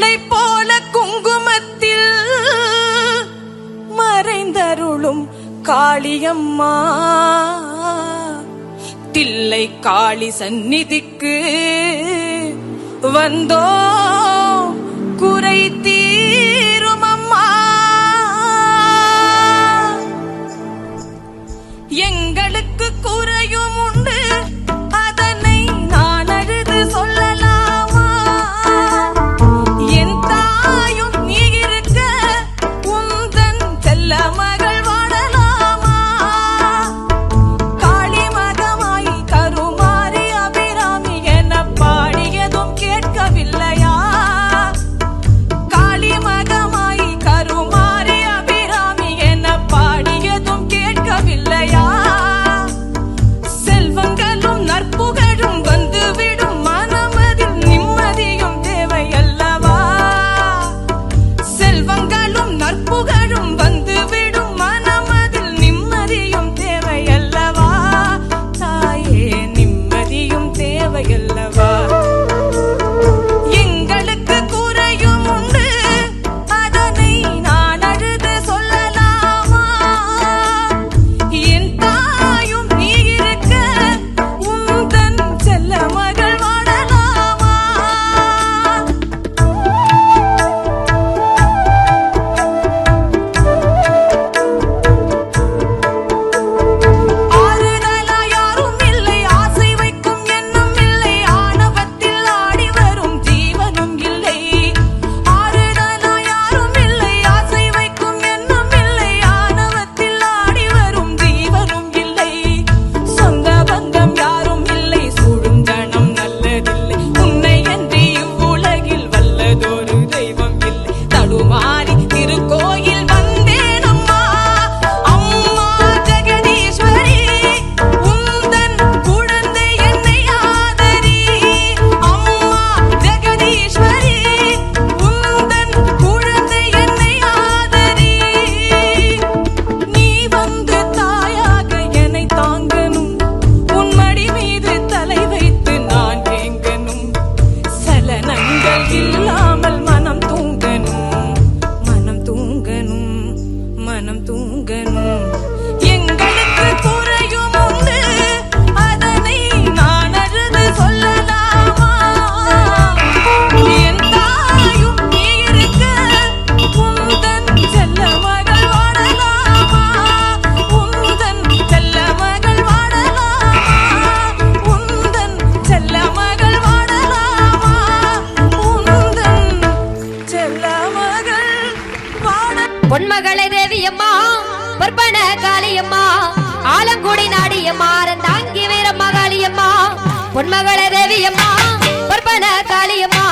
மலை போல குங்குமத்தில் மறைந்தருளும் காளியம்மா. தில்லை காளி சந்நிதிக்கு வந்தோ குறை தீரோ ganun தேவியம்மா பற்பன காளியம்மா ஆலங்குடி நாடியம்மா தாங்கி வீரம்மா காளியம்மா பொன்மகள தேவியம்மா பற்பன காளியம்மா